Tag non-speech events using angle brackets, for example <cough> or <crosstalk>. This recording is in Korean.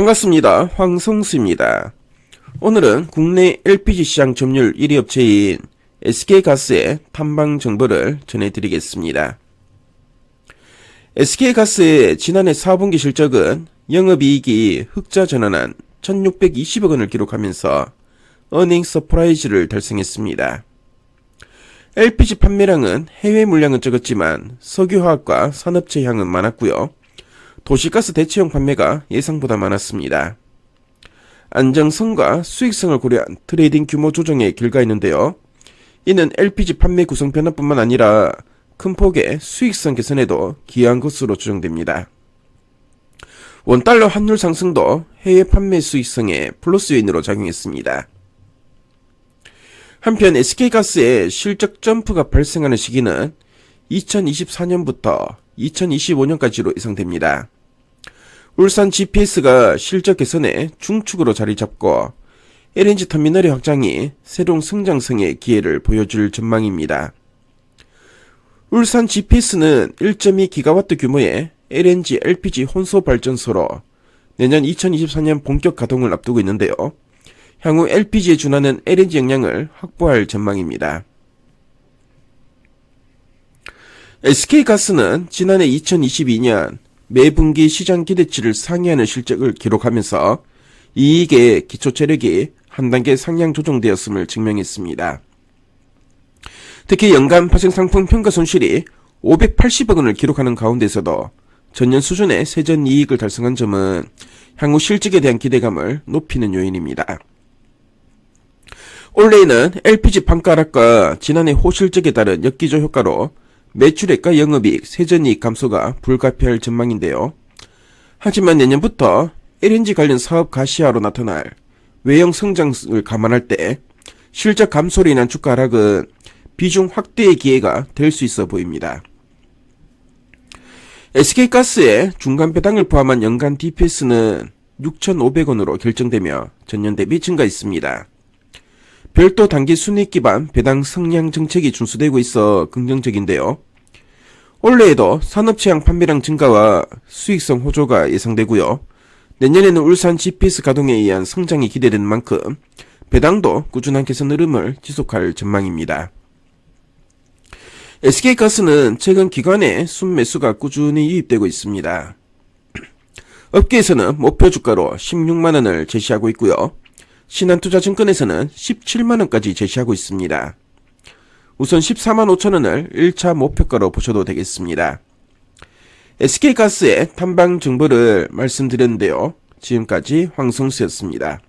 반갑습니다. 황성수입니다. 오늘은 국내 LPG 시장 점유율 1위 업체인 SK가스의 탐방 정보를 전해드리겠습니다. SK가스의 지난해 4분기 실적은 영업이익이 흑자 전환한 1620억 원을 기록하면서 어닝 서프라이즈를 달성했습니다. LPG 판매량은 해외 물량은 적었지만 석유화학과 산업체 향은 많았고요. 도시가스 대체용 판매가 예상보다 많았습니다. 안정성과 수익성을 고려한 트레이딩 규모 조정에 길가했는데요. 이는 LPG 판매 구성 변화뿐만 아니라 큰 폭의 수익성 개선에도 기여한 것으로 추정됩니다. 원달러 환율 상승도 해외 판매 수익성에 플러스 요인으로 작용했습니다. 한편 SK가스의 실적 점프가 발생하는 시기는 2024년부터 2025년까지로 예상됩니다. 울산 GPS가 실적 개선에 중축으로 자리 잡고 LNG 터미널의 확장이 새로운 성장성의 기회를 보여줄 전망입니다. 울산 GPS는 1.2기가와트 규모의 LNG LPG 혼소 발전소로 내년 2024년 본격 가동을 앞두고 있는데요. 향후 LPG에 준하는 LNG 역량을 확보할 전망입니다. SK가스는 지난해 2022년 매분기 시장 기대치를 상회하는 실적을 기록하면서 이익의 기초체력이 한 단계 상향 조정되었음을 증명했습니다. 특히 연간 파생상품 평가 손실이 580억 원을 기록하는 가운데서도 전년 수준의 세전 이익을 달성한 점은 향후 실적에 대한 기대감을 높이는 요인입니다. 올해에는 LPG 판가 하락과 지난해 호실적에 따른 역기조 효과로 매출액과 영업이익, 세전이익 감소가 불가피할 전망인데요. 하지만 내년부터 LNG 관련 사업 가시화로 나타날 외형 성장을 감안할 때 실적 감소로 인한 주가 하락은 비중 확대의 기회가 될 수 있어 보입니다. SK가스의 중간 배당을 포함한 연간 DPS는 6,500원으로 결정되며 전년 대비 증가했습니다. 별도 단기 순이익 기반 배당 성량 정책이 준수되고 있어 긍정적인데요. 올해에도 산업체양 판매량 증가와 수익성 호조가 예상되고요. 내년에는 울산 GPS 가동에 의한 성장이 기대되는 만큼 배당도 꾸준한 개선 흐름을 지속할 전망입니다. SK가스는 최근 기관의 순매수가 꾸준히 유입되고 있습니다. <clears throat> 업계에서는 목표 주가로 16만원을 제시하고 있고요. 신한투자증권에서는 17만원까지 제시하고 있습니다. 우선 14만 5천원을 1차 목표가로 보셔도 되겠습니다. SK가스의 탐방 정보를 말씀드렸는데요. 지금까지 황성수였습니다.